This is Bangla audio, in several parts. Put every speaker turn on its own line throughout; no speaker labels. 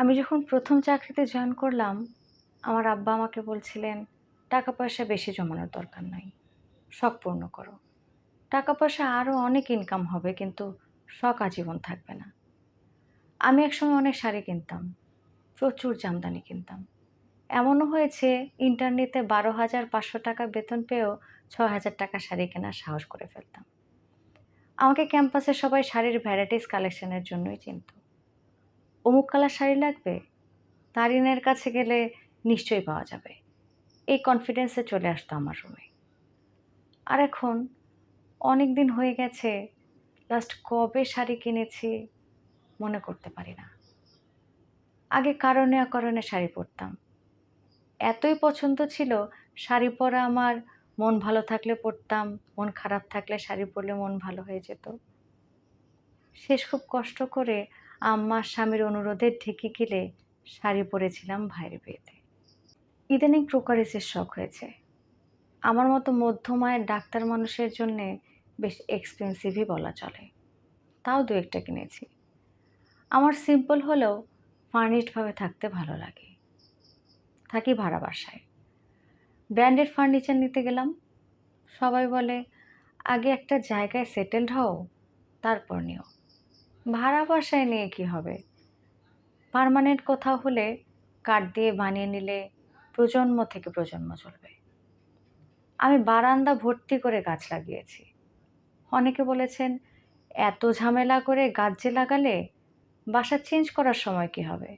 আমি যখন প্রথম চাকরিতে জয়েন করলাম, আমার আব্বা আমাকে বলছিলেন টাকা পয়সা বেশি জমানোর দরকার নাই, শখ পূর্ণ করো। টাকা পয়সা আরও অনেক ইনকাম হবে, কিন্তু শখ আজীবন থাকবে না। আমি একসময় অনেক শাড়ি কিনতাম, প্রচুর জামদানি কিনতাম। এমনও হয়েছে, ইন্টারনেটে বারো হাজার পাঁচশো টাকা বেতন পেয়েও ছ হাজার টাকা শাড়ি কেনার সাহস করে ফেলতাম। আমাকে ক্যাম্পাসে সবাই শাড়ির ভ্যারাইটিস কালেকশনের জন্যই চিনত। অমুক কালার শাড়ি লাগবে? তারিনের কাছে গেলে নিশ্চয়ই পাওয়া যাবে। এই কনফিডেন্সে চলে আসতো আমার রুমে আর এখন অনেক দিন হয়ে গেছে লাস্ট কবে শাড়ি কিনেছি মনে করতে পারি না। আগে কারণে অকারণে শাড়ি পরতাম। এতই পছন্দ ছিল, শাড়ি পরা আমার মন ভালো থাকলে পরতাম, মন খারাপ থাকলে শাড়ি পরলে মন ভালো হয়ে যেত। শেষ খুব কষ্ট করে আম্মার স্বামীর অনুরোধে ঢেকে গেলে শাড়ি পরেছিলাম ভাইয়ের বিয়েতে। ইদানিং ক্রোকারিসের শখ হয়েছে। আমার মতো মধ্যমায়ের ডাক্তার মানুষের জন্যে বেশ এক্সপেন্সিভই বলা চলে। তাও দু একটা কিনেছি। আমার সিম্পল হলেও ফার্নিশডভাবে থাকতে ভালো লাগে। থাকি ভাড়া বাসায়। ব্র্যান্ডেড ফার্নিচার নিতে গেলাম। সবাই বলে, আগে একটা জায়গায় সেটেলড হও, তারপর নিও। ভাড়া বাসায় নিয়ে কি হবে? পার্মানেন্ট কোথাও হলে কাঠ দিয়ে বানিয়ে নিলে প্রজন্ম থেকে প্রজন্ম চলবে। আমি বারান্দা ভর্তি করে গাছ লাগিয়েছি। অনেকে বলেছেন, এত ঝামেলা করে গাছ যে লাগালে বাসা চেঞ্জ করার সময় কি হবে?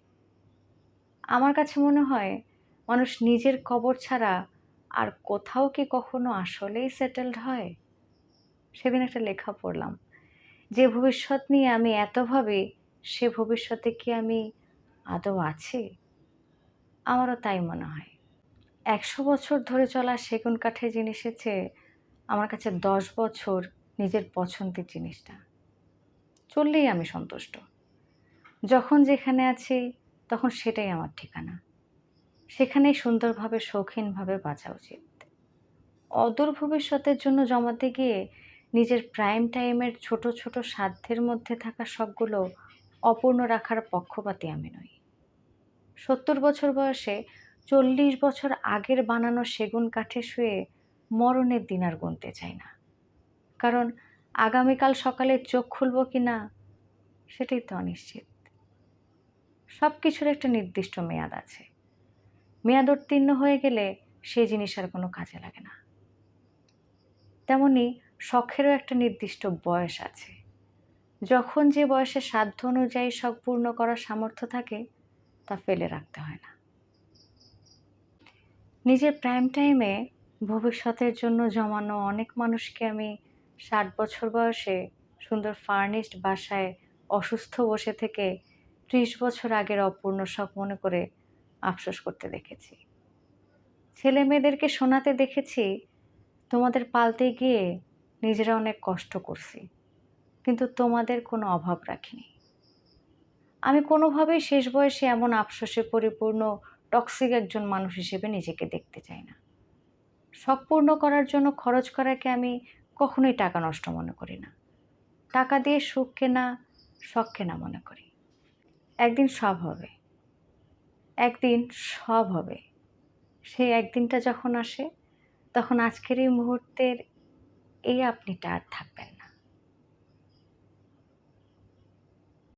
আমার কাছে মনে হয়, মানুষ নিজের কবর ছাড়া আর কোথাও কি কখনো আসলেই সেটেলড হয়? সেদিন একটা লেখা পড়লাম। যে ভবিষ্যৎ নিয়ে আমি এত ভাবি, সে ভবিষ্যতে কি আমি আদৌ আছি? আমারও তাই মনে হয়। একশো বছর ধরে চলা সেগুন কাঠের জিনিসের চেয়ে আমার কাছে দশ বছর নিজের পছন্দের জিনিসটা। চললেই আমি সন্তুষ্ট। যখন যেখানে আছি, তখন সেটাই আমার ঠিকানা। সেখানেই সুন্দরভাবে, শৌখিনভাবে বাঁচা উচিত। অদূর ভবিষ্যতের জন্য জমাতে গিয়ে নিজের প্রাইম টাইমের ছোট ছোট সাধ্যের মধ্যে থাকা শখগুলো অপূর্ণ রাখার পক্ষপাতী আমি নই। সত্তর বছর বয়সে চল্লিশ বছর আগের বানানো সেগুন কাঠে শুয়ে মরণের দিন আর গুনতে চাই না। কারণ আগামীকাল সকালে চোখ খুলব কি না, সেটাই তো অনিশ্চিত। সব কিছুর একটা নির্দিষ্ট মেয়াদ আছে। মেয়াদ উত্তীর্ণ হয়ে গেলে সেই জিনিস আর কোনো কাজে লাগে না। তেমনি শখেরও একটা নির্দিষ্ট বয়স আছে। যখন যে বয়সে সাধ্য অনুযায়ী শখ পূর্ণ করার সামর্থ্য থাকে, তা ফেলে রাখতে হয় না। নিজের প্রাইম টাইমে ভবিষ্যতের জন্য জমানো অনেক মানুষকে আমি ষাট বছর বয়সে সুন্দর ফার্নিশড বাসায় অসুস্থ বসে থেকে ত্রিশ বছর আগের অপূর্ণ শখ মনে করে আফসোস করতে দেখেছি। ছেলে মেয়েদেরকে শোনাতে দেখেছি, তোমাদের পালতে গিয়ে নিজেরা অনেক কষ্ট করছি, কিন্তু তোমাদের কোনো অভাব রাখিনি। আমি কোনোভাবেই শেষ বয়সে এমন আফসোসে পরিপূর্ণ টক্সিক একজন মানুষ হিসেবে নিজেকে দেখতে চাই না। শখ পূর্ণ করার জন্য খরচ করাকে আমি কখনোই টাকা নষ্ট মনে করি না। টাকা দিয়ে সুখ কেনা শখ কেনা মনে করি। একদিন সব হবে। একদিন সব হবে। সেই একদিনটা যখন আসে, তখন আজকের এই মুহূর্তের এই আপনিটা আর থাকবেন